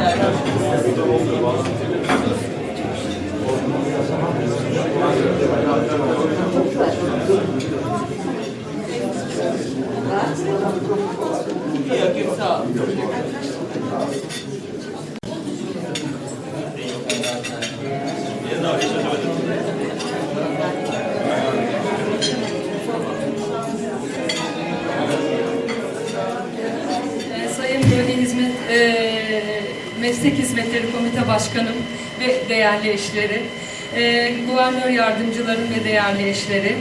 Ee, Sayın Bölge Hizmet, e, Meslek Hizmetleri Komite Başkanım ve değerli eşleri, e, Guvernör Yardımcılarım ve değerli eşleri,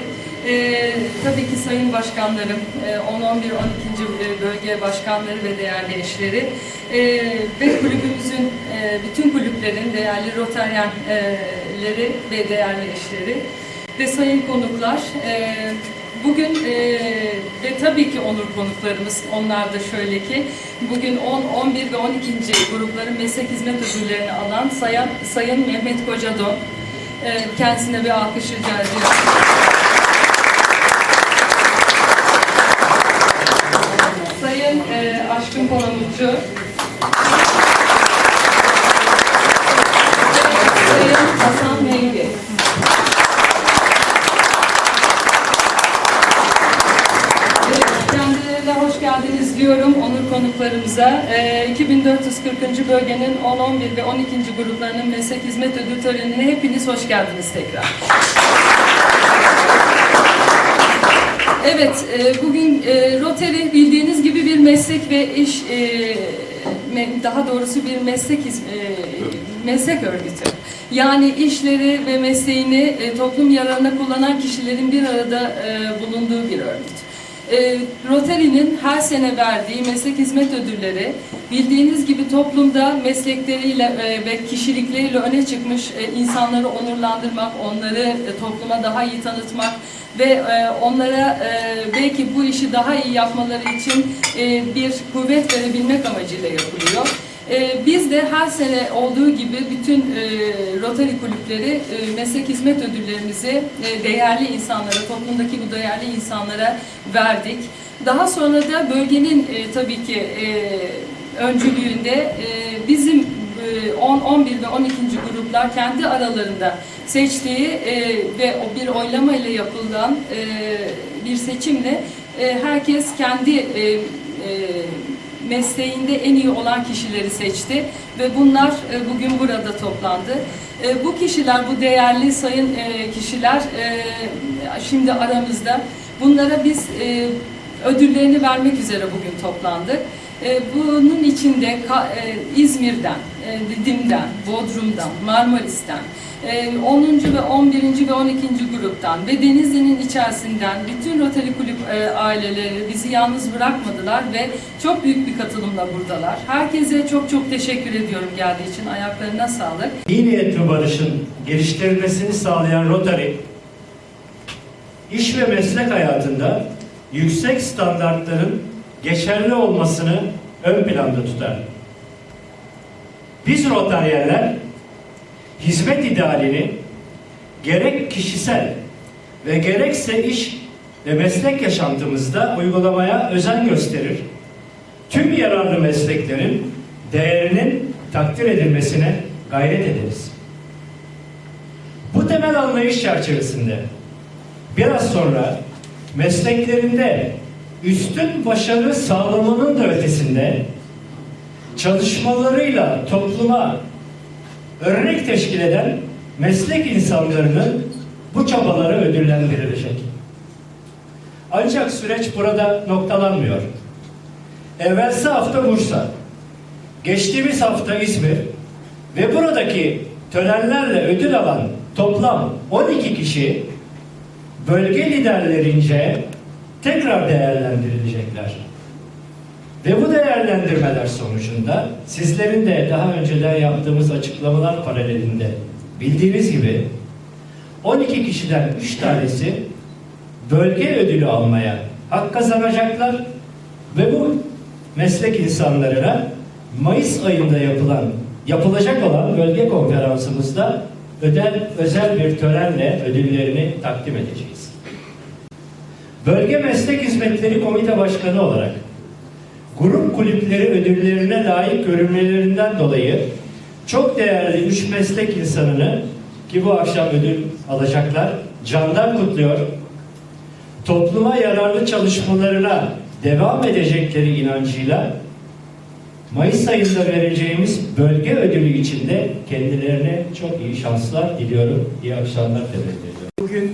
e, tabii ki Sayın Başkanlarım, e, 10, 11, 12. Bölge Başkanları ve değerli eşleri e, ve kulübümüzün, e, bütün kulüplerin değerli Rotaryenleri ve değerli eşleri ve sayın konuklar, e, Bugün e, ve tabii ki onur konuklarımız onlar da şöyle ki bugün 10, 11 ve 12. grupların meslek hizmet ödüllerini alan Sayın, Sayın Mehmet Kocadon e, kendisine bir alkış rica ediyorum. Sayın e, Aşkın Palamutçu Sayın Hasan Mengi Evet, Kendilerine hoş diyorum onur konuklarımıza. Ee, 2440. bölgenin 10, 11 ve 12. gruplarının meslek hizmet ödül törenine hepiniz hoş geldiniz tekrar. Evet, e, bugün e, Rotary bildiğiniz gibi bir meslek ve iş, e, me- daha doğrusu bir meslek e, meslek örgütü. Yani işleri ve mesleğini e, toplum yararına kullanan kişilerin bir arada e, bulunduğu bir örgüt. E, Rotary'nin her sene verdiği meslek hizmet ödülleri bildiğiniz gibi toplumda meslekleriyle e, ve kişilikleriyle öne çıkmış e, insanları onurlandırmak, onları e, topluma daha iyi tanıtmak ve onlara belki bu işi daha iyi yapmaları için bir kuvvet verebilmek amacıyla yapılıyor. E, Biz de her sene olduğu gibi bütün e, Rotary kulüpleri e, meslek hizmet ödüllerimizi e, değerli insanlara, toplumdaki bu değerli insanlara verdik. Daha sonra da bölgenin tabii ki öncülüğünde bizim e, 10, 11 ve 12. gruplar kendi aralarında seçtiği ve bir oylama ile yapılan bir seçimle herkes kendi mesleğinde en iyi olan kişileri seçti ve bunlar e, bugün burada toplandı. E, Bu kişiler, bu değerli sayın e, kişiler şimdi aramızda. Bunlara biz ödüllerini vermek üzere bugün toplandık. Bunun içinde İzmir'den, e, Didim'den, Bodrum'dan, Marmaris'ten, e, 10. ve 11. ve 12. gruptan ve Denizli'nin içerisinden bütün Rotary Kulüp e, aileleri bizi yalnız bırakmadılar ve çok büyük bir katılımla buradalar. Herkese çok çok teşekkür ediyorum geldiği için. Ayaklarına sağlık. İyi niyetli barışın geliştirilmesini sağlayan Rotary, iş ve meslek hayatında yüksek standartların geçerli olmasını ön planda tutar. Biz Rotaryenler, hizmet idealini gerek kişisel ve gerekse iş ve meslek yaşantımızda uygulamaya özen gösterir. Tüm yararlı mesleklerin değerinin takdir edilmesine gayret ederiz. Bu temel anlayış çerçevesinde biraz sonra mesleklerinde üstün başarı sağlamanın da ötesinde çalışmalarıyla topluma örnek teşkil eden meslek insanlarının bu çabaları ödüllendirilecek. Ancak süreç burada noktalanmıyor. Evvelsi hafta Bursa, geçtiğimiz hafta İzmir ve buradaki törenlerle ödül alan toplam 12 kişi bölge liderlerince tekrar değerlendirilecekler. Ve bu değerlendirmeler sonucunda sizlerin de daha önceden yaptığımız açıklamalar paralelinde bildiğiniz gibi 12 kişiden 3 tanesi bölge ödülü almaya hak kazanacaklar ve bu meslek insanlarına Mayıs ayında yapılan yapılacak olan bölge konferansımızda ödel, özel bir törenle ödüllerini takdim edeceğiz. Bölge Meslek Hizmetleri Komite Başkanı olarak grup kulüpleri ödüllerine layık görülmelerinden dolayı çok değerli üç meslek insanını ki bu akşam ödül alacaklar candan kutluyor. Topluma yararlı çalışmalarına devam edecekleri inancıyla Mayıs ayında vereceğimiz bölge ödülü için de kendilerine çok iyi şanslar diliyorum. İyi akşamlar temenni ediyorum. Bugün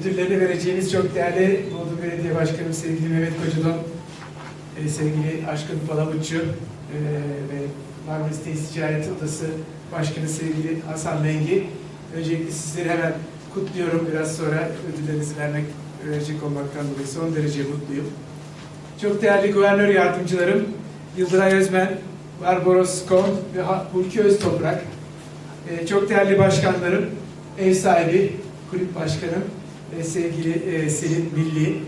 ödüllerini vereceğimiz çok değerli Bolu Belediye Başkanım sevgili Mehmet Kocadan, e, sevgili Aşkın Palamutçu e, ve Marmaris Tesis Ticaret Odası Başkanı sevgili Hasan Lengi. Öncelikle sizleri hemen kutluyorum. Biraz sonra ödüllerinizi vermek verecek olmaktan dolayı son derece mutluyum. Çok değerli guvernör yardımcılarım Yıldıray Özmen, Barbaros Kon ve Hulki Öztoprak, e, çok değerli başkanlarım, ev sahibi, kulüp başkanım, e, sevgili e, Selin Milli,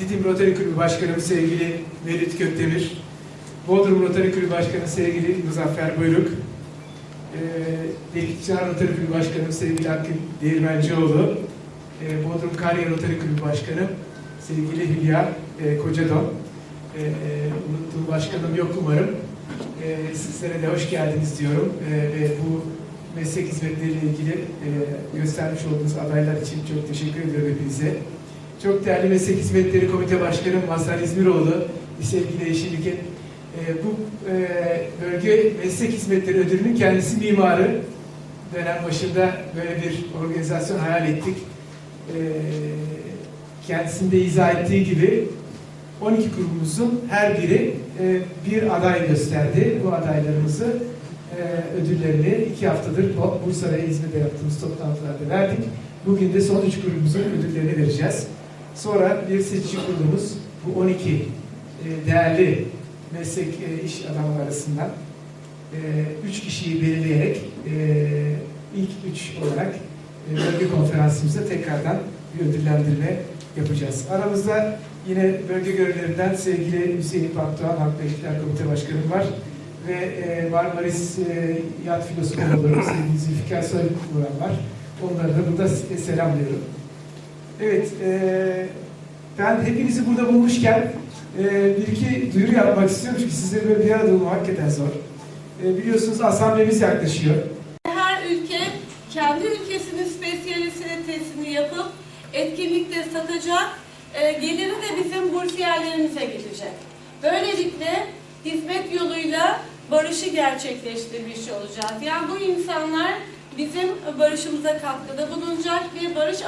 Didim Rotary Kulübü Başkanım sevgili Merit Gökdemir, Bodrum Rotary Kulübü Başkanı sevgili Muzaffer Buyruk, e, Delikçihan Rotary Kulübü Başkanım sevgili Akın Değirmencioğlu, e, Bodrum Kariyer Rotary Kulübü Başkanım sevgili Hülya e, Kocadon, unuttuğum başkanım yok umarım. Sizlere de hoş geldiniz diyorum ve bu meslek hizmetleriyle ilgili göstermiş olduğunuz adaylar için çok teşekkür ediyorum hepinize. Çok değerli Meslek Hizmetleri Komite Başkanım Mazhar İzmiroğlu, sevgili eşi Nüket, e, bu e, bölge meslek hizmetleri ödülünün kendisi mimarı. Dönem başında böyle bir organizasyon hayal ettik. E, kendisinde izah ettiği gibi 12 kurumumuzun her biri e, bir aday gösterdi. Bu adaylarımızı e, ödüllerini iki haftadır Bu- Bursa ve İzmir'de yaptığımız toplantılarda verdik. Bugün de son üç kurumumuzun ödüllerini vereceğiz. Sonra bir seçici kurulumuz bu 12 e, değerli meslek e, iş adamı arasından e, üç kişiyi belirleyerek e, ilk üç olarak e, bölge konferansımızda tekrardan bir ödüllendirme yapacağız. Aramızda yine bölge görevlerinden sevgili Hüseyin Pakdoğan, Halk ve İlişkiler Komite Başkanım var ve e, Marmaris e, Yat Filosu Komutanı sevgili Zülfikar Soylukuran var. Onları da burada se- selamlıyorum. Evet, e, ben hepinizi burada bulmuşken e, bir iki duyuru yapmak istiyorum çünkü sizle böyle bir arada olmak hakikaten zor. E, biliyorsunuz asamblemiz yaklaşıyor. Her ülke kendi ülkesinin spesiyalitesini yapıp etkinlikte satacak, e, geliri de bizim bursiyerlerimize gidecek. Böylelikle hizmet yoluyla barışı gerçekleştirmiş olacağız. Yani bu insanlar bizim barışımıza katkıda bulunacak bir barış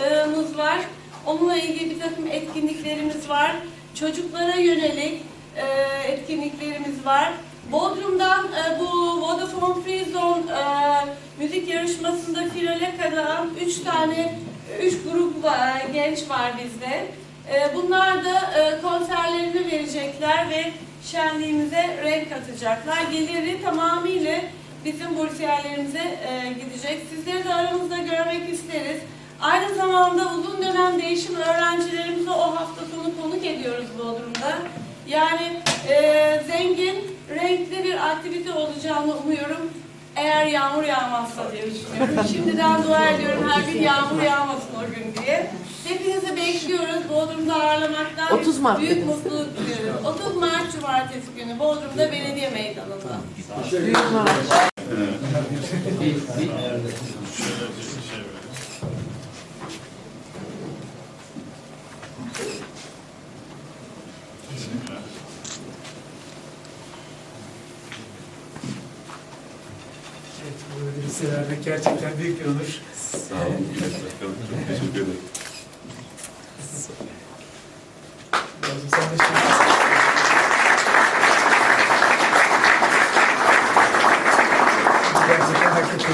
ağacımız var. Onunla ilgili bir takım etkinliklerimiz var. Çocuklara yönelik e, etkinliklerimiz var. Bodrum'dan e, bu Vodafone Free Zone e, müzik yarışmasında finale kalan 3 tane, 3 grup var, genç var bizde. Bunlar da konserlerini verecekler ve şenliğimize renk katacaklar. Geliri tamamıyla bizim bursiyerlerimize gidecek. Sizleri de aramızda görmek isteriz. Aynı zamanda uzun dönem değişim öğrencilerimizi o hafta sonu konuk ediyoruz Bodrum'da. Yani e, zengin, renkli bir aktivite olacağını umuyorum. Eğer yağmur yağmazsa diye düşünüyorum. Şimdiden dua ediyorum her gün yağmur yağmasın o gün diye. Hepinizi bekliyoruz Bodrum'da ağırlamaktan. 30 Mart Büyük mutluluk duyuyoruz. 30 Mart Cumartesi günü Bodrum'da belediye meydanında. Evet, bu ödülü size vermek gerçekten büyük bir onur. Sağ olun. Çok teşekkür ederim. Yavrum, sen de şimdi- Gerçekten?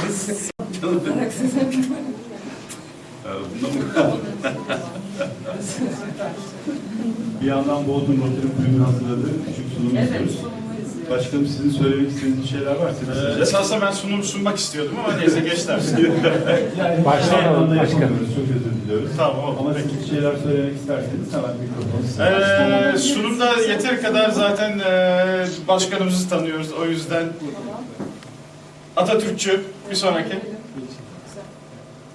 Bir yandan Bodrum Rotary Kulübü'nün hazırladığı küçük sunum Evet, istiyoruz. Başkanım sizin söylemek istediğiniz şeyler varsa Ee, esasında ben sunum sunmak istiyordum ama neyse geç dersin. Yani Başlayalım yapamıyoruz. Çok özür diliyoruz. tamam oldu. Ama Peki. siz bir şeyler söylemek isterseniz hemen mikrofonu size. Ee, sunumda yeteri kadar zaten e, başkanımızı tanıyoruz. O yüzden Atatürkçü bir sonraki.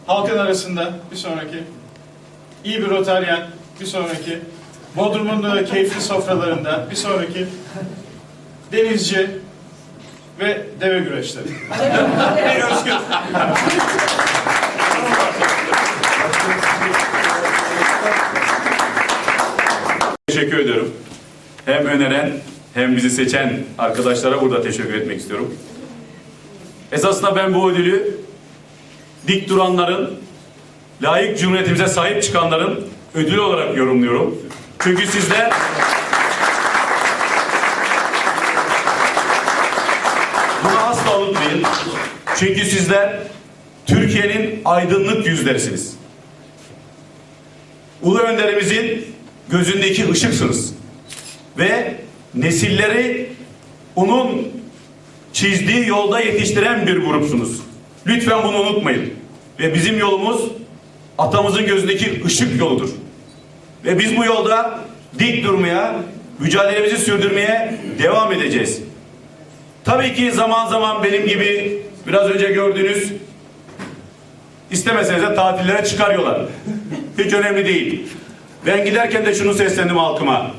Halkın arasında bir sonraki. İyi bir Rotaryen bir sonraki. Bodrum'un e, keyifli sofralarında bir sonraki denizci ve deve güreşleri. en özgür. Teşekkür ediyorum. Hem öneren hem bizi seçen arkadaşlara burada teşekkür etmek istiyorum. Esasında ben bu ödülü dik duranların, layık cumhuriyetimize sahip çıkanların ödülü olarak yorumluyorum. Çünkü sizler bunu asla unutmayın. Çünkü sizler Türkiye'nin aydınlık yüzlerisiniz. Ulu önderimizin gözündeki ışıksınız. Ve nesilleri onun çizdiği yolda yetiştiren bir grupsunuz. Lütfen bunu unutmayın. Ve bizim yolumuz atamızın gözündeki ışık yoludur. Ve biz bu yolda dik durmaya, mücadelemizi sürdürmeye devam edeceğiz. Tabii ki zaman zaman benim gibi biraz önce gördüğünüz istemeseniz de tatillere çıkarıyorlar. Hiç önemli değil. Ben giderken de şunu seslendim halkıma.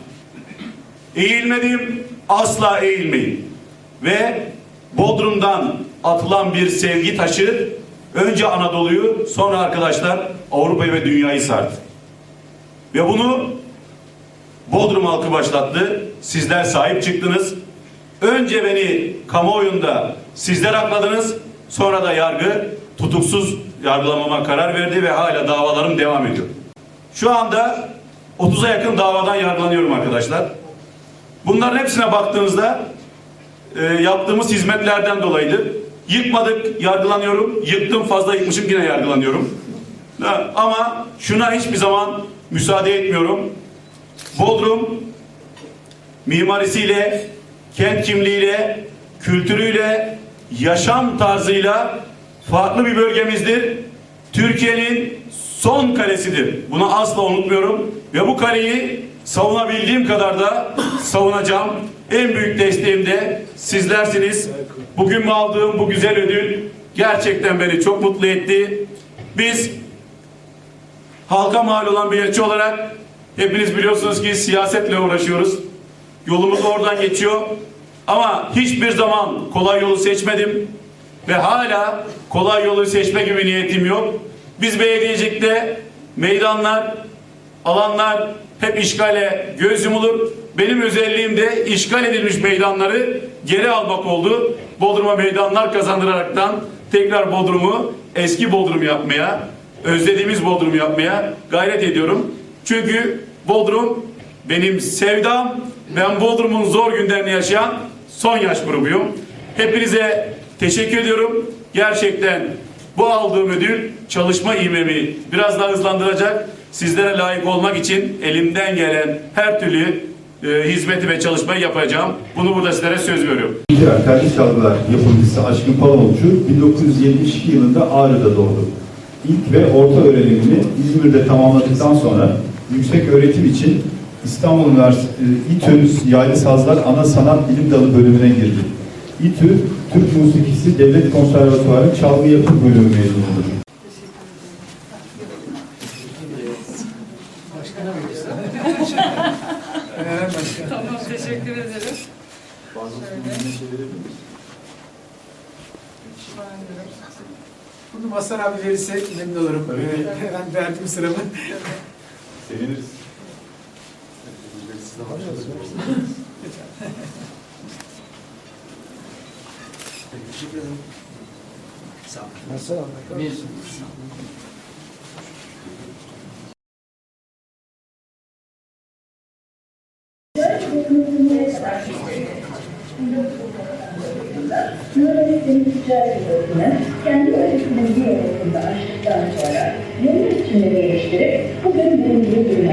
Eğilmedim, asla eğilmeyin. Ve Bodrum'dan atılan bir sevgi taşı önce Anadolu'yu sonra arkadaşlar Avrupa'yı ve dünyayı sardı. Ve bunu Bodrum halkı başlattı. Sizler sahip çıktınız. Önce beni kamuoyunda sizler akladınız. Sonra da yargı tutuksuz yargılamama karar verdi ve hala davalarım devam ediyor. Şu anda 30'a yakın davadan yargılanıyorum arkadaşlar. Bunların hepsine baktığınızda e, yaptığımız hizmetlerden dolayıdır. Yıkmadık, yargılanıyorum. Yıktım, fazla yıkmışım, yine yargılanıyorum. Ama şuna hiçbir zaman müsaade etmiyorum. Bodrum mimarisiyle, kent kimliğiyle, kültürüyle, yaşam tarzıyla farklı bir bölgemizdir. Türkiye'nin son kalesidir. Bunu asla unutmuyorum. Ve bu kaleyi savunabildiğim kadar da savunacağım. En büyük desteğim de sizlersiniz. Bugün aldığım bu güzel ödül gerçekten beni çok mutlu etti. Biz halka mal olan bir elçi olarak hepiniz biliyorsunuz ki siyasetle uğraşıyoruz. Yolumuz oradan geçiyor. Ama hiçbir zaman kolay yolu seçmedim. Ve hala kolay yolu seçme gibi niyetim yok. Biz belediyecilikte meydanlar, alanlar hep işgale göz yumulur. Benim özelliğim de işgal edilmiş meydanları geri almak oldu. Bodrum'a meydanlar kazandıraraktan tekrar Bodrum'u eski Bodrum yapmaya, özlediğimiz Bodrum yapmaya gayret ediyorum. Çünkü Bodrum benim sevdam. Ben Bodrum'un zor günlerini yaşayan son yaş grubuyum. Hepinize teşekkür ediyorum. Gerçekten bu aldığım ödül çalışma ivmemi biraz daha hızlandıracak. Sizlere layık olmak için elimden gelen her türlü e, hizmeti ve çalışmayı yapacağım. Bunu burada sizlere söz veriyorum. Diğer telli çalgılar yapımcısı Aşkın Palamuçu 1972 yılında Ağrı'da doğdu. İlk ve orta öğrenimini İzmir'de tamamladıktan sonra yüksek öğretim için İstanbul Üniversitesi İTÜ Yaylı Sazlar Ana Sanat Bilim Dalı bölümüne girdi. İTÜ, Türk Musikisi Devlet Konservatuarı Çalgı Yapım Bölümü mezunudur. Tamam teşekkür ederim. Bunu Mazhar abi verirse memnun olurum. Ee, ben verdim sıramı. Seviniriz. Mazhar abi. Nurhan'ın ticaret odasını kendi öğretiminin bir yolunda açtıktan sonra yeni biçimleri geliştirip bugün bulunduğu duruma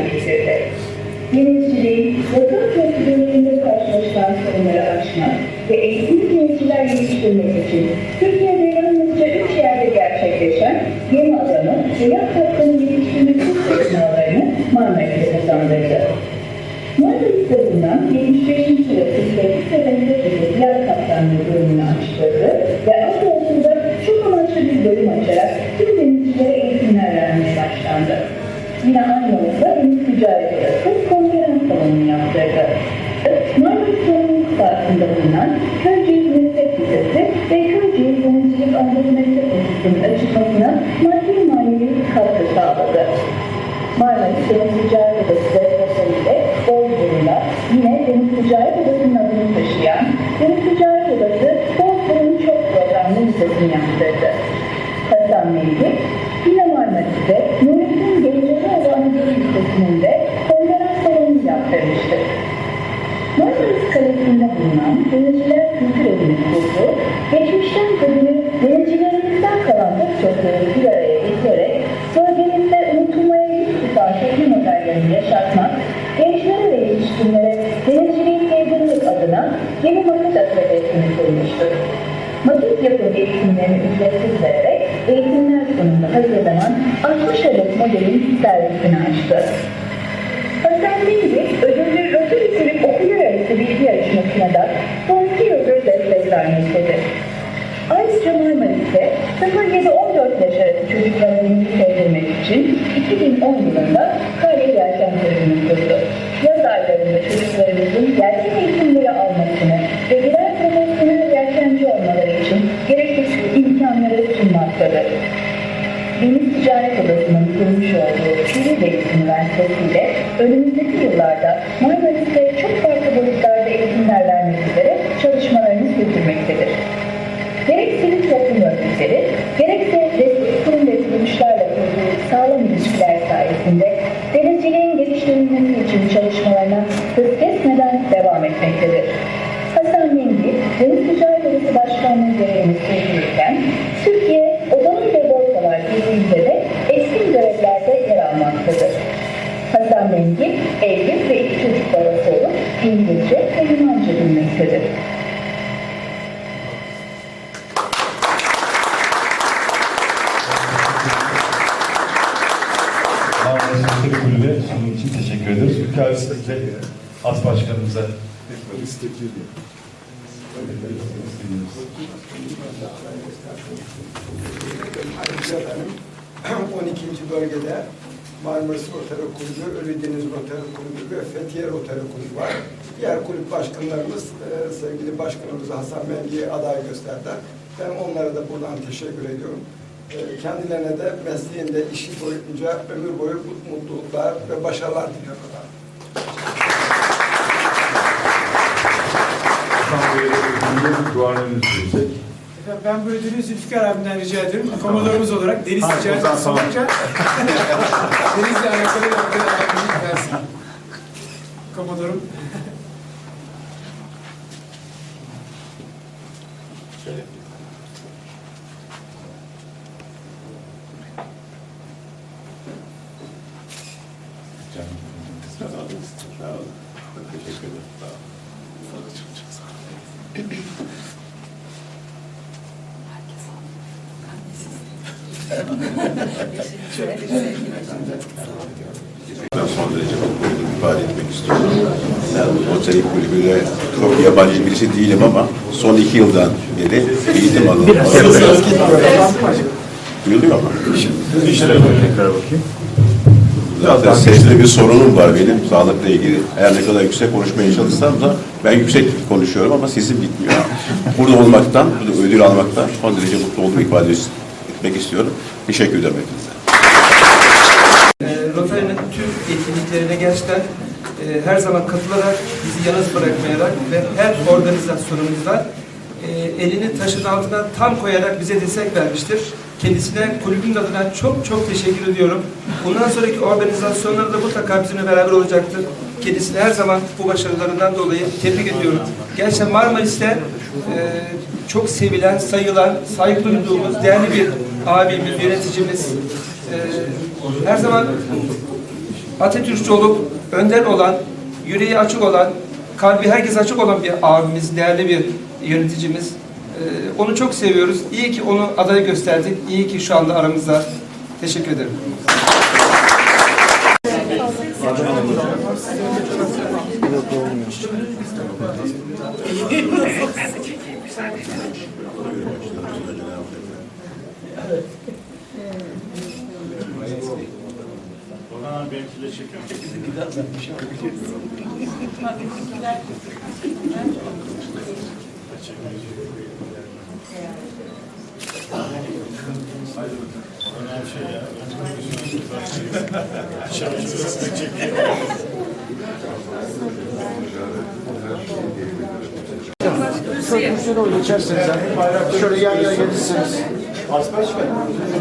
getirdi. Denizciliğin yakın köprülerinde karşılaşılan sorunları aşmak ve eğitim yöneticiler yetiştirmek için Türkiye'de yalnızca üç yerde gerçekleşen yeni adamı ve yat hakkını yetiştirme kurs sınavlarını Marmaris'e kazandırdı. Marmaris'te bulunan 75. sırası Tevfik Seven'de Yer Kaptanlığı bölümünü açtırdı ve adı altında çok amaçlı bir bölüm açarak tüm aynı yılda Deniz Ticaret Odası konferans salonu yaptırdı. Marmaris Salonu sahasında bulunan Köyceğiz Meslek Lisesi ve Köyceğiz Denizcilik Anadolu Meslek Lisesi'nin açılmasına maddi manevi katkı sağladı. Marmaris Deniz Ticaret Odası Deposu'yla Bozburun'da yine Deniz Ticaret Odası'nın adını taşıyan Deniz Ticaret Odası Bozburun Çok Programlı Lisesi'ni yaptırdı. Hasan Mevlid, yine Marmaris'te Nurettin Genceroğlu Anadolu Lisesi'nin de konferans salonu yaptırmıştır. Marmaris Kalesi'nde bulunan Denizciler Kültür Evi'nin kurduğu, geçmişten bugüne denizcilerimizden kalan pek çok yeri bir araya getirerek bölgemizde unutulmaya yüz tutan şehir modellerini yaşatmak, gençlere ve yetişkinlere denizciliği sevdirmek adına yeni maket atölyesini kurmuştur. Maket yapım eğitimlerini ücretsiz vererek eğitimler sonunda hazırlanan 60 adet modelin servisini açtı. Hasan Bilgi, ödüllü Rotary Kulüp okullar arası bilgi yarışmasına da son iki yıldır destek vermektedir. Ayrıca Marmaris'te 0-7-14 yaş arası çocuklara bilgi sevdirmek için 2010 yılında Kare Yelken Kulübü'nü kurdu. Yaz aylarında çocuklarımızın yelken Odası'nın kurmuş olduğu Sivribelis Üniversitesi ile önümüzdeki yıllarda Marmaris'te Hasan Mengi, evli ve iki çocuk babası olup İngilizce ve Yunanca bilmektedir. Meslek Kulübü sunum için teşekkür ederiz. Ülke ve As Başkanımıza Ayrıca efendim 12. bölgede Marmaris Rotary Kulübü, Ölüdeniz Rotary Kulübü ve Fethiye Rotary Kulübü var. Diğer kulüp başkanlarımız e, sevgili başkanımız Hasan Mengi'ye aday gösterdiler. Ben onlara da buradan teşekkür ediyorum. E, kendilerine de mesleğinde işi boyunca ömür boyu mutluluklar ve başarılar diliyorum. duanlarınızı diyecek. Efendim ben bu ödülü Zülfikar abimden rica ediyorum. Komodorumuz olarak deniz Ha, ticareti zaman olunca denizle alakalı yaptığı abimlik versin. Komodorum. Ben son derece mutluyum ifade etmek istiyorum. Ben Rotary Kulübü'ne çok yabancı birisi değilim ama son iki yıldan beri eğitim alanında. Duyuluyor mu? Tekrar bakayım. Zaten sesli bir sorunum var benim sağlıkla ilgili. Her ne kadar yüksek konuşmaya çalışsam da ben yüksek konuşuyorum ama sesim gitmiyor. Burada olmaktan, burada ödül almaktan son derece mutlu olduğumu ifade etmek istiyorum. Teşekkür ederim hepinize. Tüm etkinliklerine gerçekten e, her zaman katılarak, bizi yalnız bırakmayarak ve her organizasyonumuzda e, elini taşın altına tam koyarak bize destek vermiştir. Kendisine kulübün adına çok çok teşekkür ediyorum. Bundan sonraki organizasyonlarda mutlaka bizimle beraber olacaktır. Kendisine her zaman bu başarılarından dolayı tebrik ediyorum. Gerçekten Marmaris'te e, çok sevilen, sayılan, saygı duyduğumuz değerli bir abimiz, yöneticimiz, e, her zaman Atatürkçü olup önder olan, yüreği açık olan, kalbi herkes açık olan bir abimiz, değerli bir yöneticimiz. Ee, onu çok seviyoruz. İyi ki onu aday gösterdik. İyi ki şu anda aramızda. Teşekkür ederim. Orhan abi benimkiyle çekiyor. Şöyle yan yana gelirsiniz. Asbaş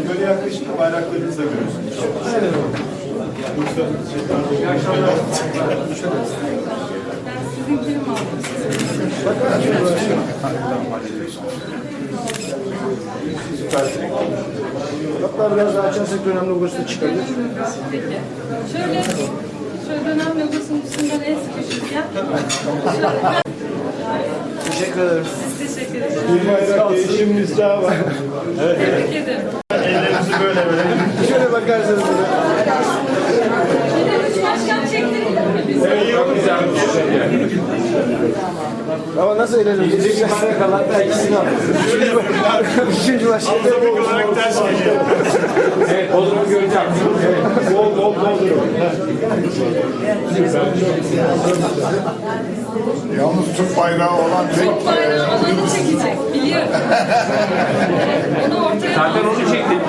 böyle yaklaşık da bayraklarınızı da görürsünüz. Sizinkini mi aldım? Hatta biraz daha açarsak önemli logosu da çıkabilir. Peki. Şöyle, şöyle dönem logosunun üstünden el sıkışırken. Teşekkür ederim. Biz teşekkür ederiz. Bir bayrak değişimimiz daha var. Tebrik ederim. Ellerimizi böyle böyle. Şöyle bakarsanız da. Bir de üç başkan çektirelim mi bizi? Ama nasıl eğlenelim? İkinci bayrak kalan da ikisini al. Üçüncü başkan. Alfabek olarak ters geliyor. Evet, Bodrum'u göreceğim. Evet, bol bol Bodrum. Yalnız Türk bayrağı olan Çok bayrağı olanı çekecek. Biliyorum. Onu ortaya Zaten onu çektik.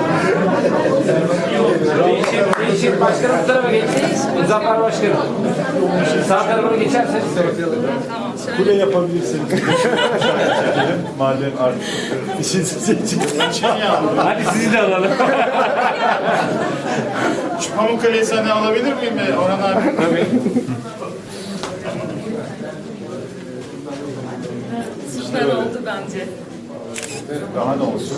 Değişim, değişim. Başkanım bu tarafa geç. Zafer Başkanım. Sağ tarafına geçerseniz. Kule yapabilirsiniz. Madem artık işinizi seçin. Hadi sizi de alalım. Şu Pamukkale'yi sahne alabilir miyim be Orhan abi? süper oldu bence. Daha ne olsun?